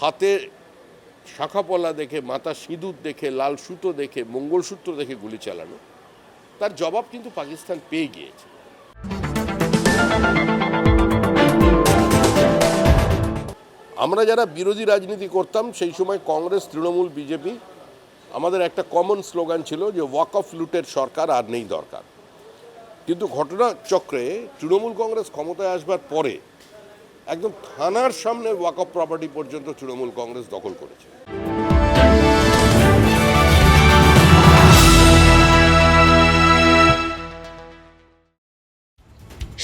হাতে শাঁখাপলা দেখে, মাথা সিঁদুর দেখে, লাল সুতো দেখে, মঙ্গলসূত্র দেখে গুলি চালানো, তার জবাব কিন্তু পাকিস্তান পেয়ে গিয়েছে। আমরা যারা বিরোধী রাজনীতি করতাম, সেই সময় কংগ্রেস, তৃণমূল, বিজেপি, আমাদের একটা কমন স্লোগান ছিল যে ওয়াক অফ লুটের সরকার আর নেই দরকার। কিন্তু ঘটনাচক্রে তৃণমূল কংগ্রেস ক্ষমতায় আসবার পরে একদম থানার সামনে ওয়াক অফ প্রপার্টি পর্যন্ত তৃণমূল কংগ্রেস দখল করেছে।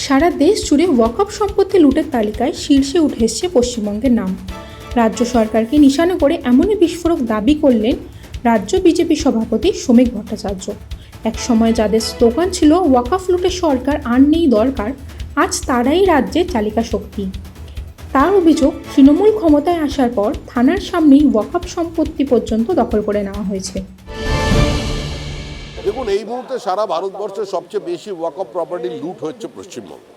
সারা দেশ জুড়ে ওয়াকফ সম্পত্তি লুটের তালিকায় শীর্ষে উঠে এসছে পশ্চিমবঙ্গের নাম। রাজ্য সরকারকে নিশানা করে এমনই বিস্ফোরক দাবি করলেন রাজ্য বিজেপি সভাপতি শ্রমিক ভট্টাচার্য। এক সময় যাদের স্লোগান ছিল ওয়াকফ লুটের সরকার আর নেই দরকার, আজ তারাই রাজ্যের চালিকা শক্তি। তার অভিযোগ তৃণমূল ক্ষমতায় আসার পর থানার সামনেই ওয়াকফ সম্পত্তি পর্যন্ত দখল করে নেওয়া হয়েছে। দেখুন, এই মুহূর্তে সারা ভারতবর্ষে সবচেয়ে বেশি ওয়াক অফ প্রপার্টি লুট হচ্ছে পশ্চিমবঙ্গে।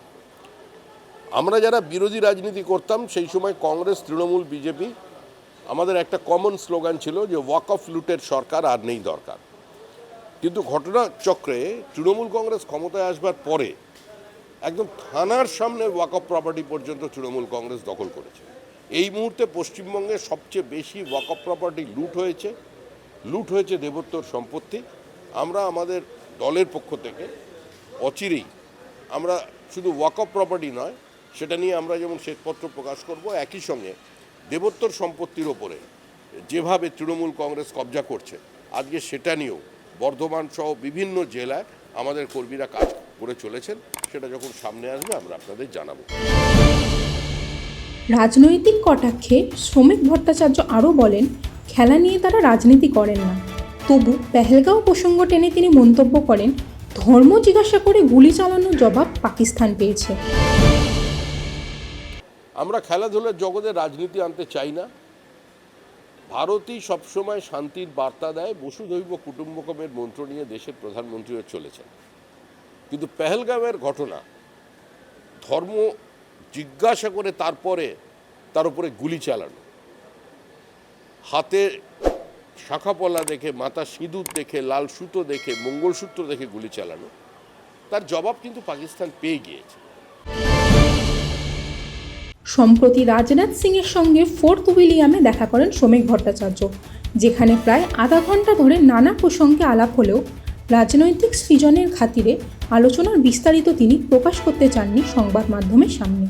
আমরা যারা বিরোধী রাজনীতি করতাম, সেই সময় কংগ্রেস, তৃণমূল, বিজেপি, আমাদের একটা কমন স্লোগান ছিল যে ওয়াক অফ লুটের সরকার আর নেই দরকার। কিন্তু ঘটনাচক্রে তৃণমূল কংগ্রেস ক্ষমতায় আসবার পরে একদম থানার সামনে ওয়াক অফ প্রপার্টি পর্যন্ত তৃণমূল কংগ্রেস দখল করেছে। এই মুহূর্তে পশ্চিমবঙ্গে সবচেয়ে বেশি ওয়াক অফ প্রপার্টি লুট হয়েছে। লুট হয়েছে দেবোত্তর সম্পত্তি। আমরা আমাদের দলের পক্ষ থেকে অচিরেই আমরা শুধু ওয়াক অফ প্রপার্টি নয়, সেটা নিয়ে আমরা যেমন শ্বেতপত্র প্রকাশ করব, একই সঙ্গে দেবোত্তর সম্পত্তির ওপরে যেভাবে তৃণমূল কংগ্রেস কবজা করছে, আজকে সেটা নিয়েও বর্ধমান সহ বিভিন্ন জেলায় আমাদের কর্মীরা কাজ করে চলেছেন সেটা যখন সামনে আসবে আমরা আপনাদের জানাব। রাজনৈতিক কটাক্ষে শ্রমিক ভট্টাচার্য আরও বলেন খেলা নিয়ে তারা রাজনীতি করেন না। তবু পেহেলগাঁও প্রসঙ্গ টেনে তিনি মন্তব্য করেন ধর্ম জিজ্ঞাসা করে গুলি চালানোর জবাব পাকিস্তান পেয়েছে। আমরা খেলাধুলার জগতে রাজনীতি আনতে চাই না। ভারতই সবসময় শান্তির বার্তা দেয় বসুধৈব কুটুম্বকমের মন্ত্র নিয়ে দেশের প্রধানমন্ত্রীও চলেছেন। কিন্তু পেহেলগামের ঘটনা, ধর্ম জিজ্ঞাসা করে তারপরে তার উপরে গুলি চালানো। হাতে শাঁখাপলা দেখে, মাথা সিঁদুর দেখে, লাল সুতো দেখে, মঙ্গলসূত্র দেখে গুলি চালানো। তার জবাব কিন্তু পাকিস্তান পেয়ে গিয়েছে। সম্প্রতি রাজনাথ সিংয়ের সঙ্গে ফোর্থ উইলিয়ামে দেখা করেন শ্রমিক ভট্টাচার্য, যেখানে প্রায় আধা ঘণ্টা ধরে নানা প্রসঙ্গে আলাপ হলেও রাজনৈতিক সৃজনের খাতিরে আলোচনার বিস্তারিত তিনি প্রকাশ করতে চাননি সংবাদ মাধ্যমের সামনে।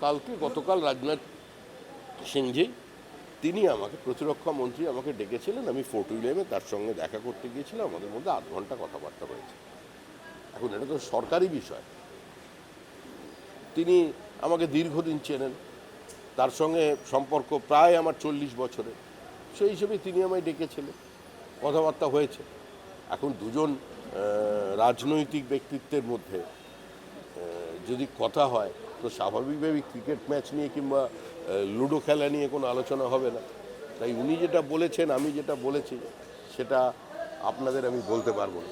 কালকে গতকাল রাজনাথ সিংজি, তিনি আমাকে প্রতিরক্ষা মন্ত্রী আমাকে ডেকেছিলেন। আমি ফোর্ট উইলিয়ামে তার সঙ্গে দেখা করতে গিয়েছিলাম। আমাদের মধ্যে আধ ঘণ্টা কথাবার্তা হয়েছে। এখন এটা তো সরকারি বিষয়। তিনি আমাকে দীর্ঘদিন চেনেন। তার সঙ্গে সম্পর্ক প্রায় আমার চল্লিশ বছরে সেই হিসেবে তিনি আমায় ডেকেছিলেন। কথাবার্তা হয়েছে। এখন দুজন রাজনৈতিক ব্যক্তিত্বের মধ্যে যদি কথা হয়, তো স্বাভাবিকভাবেই ক্রিকেট ম্যাচ নিয়ে কিংবা লুডো খেলা নিয়ে কোনো আলোচনা হবে না। তাই উনি যেটা বলেছেন, আমি যেটা বলেছি, সেটা আপনাদের আমি বলতে পারব না।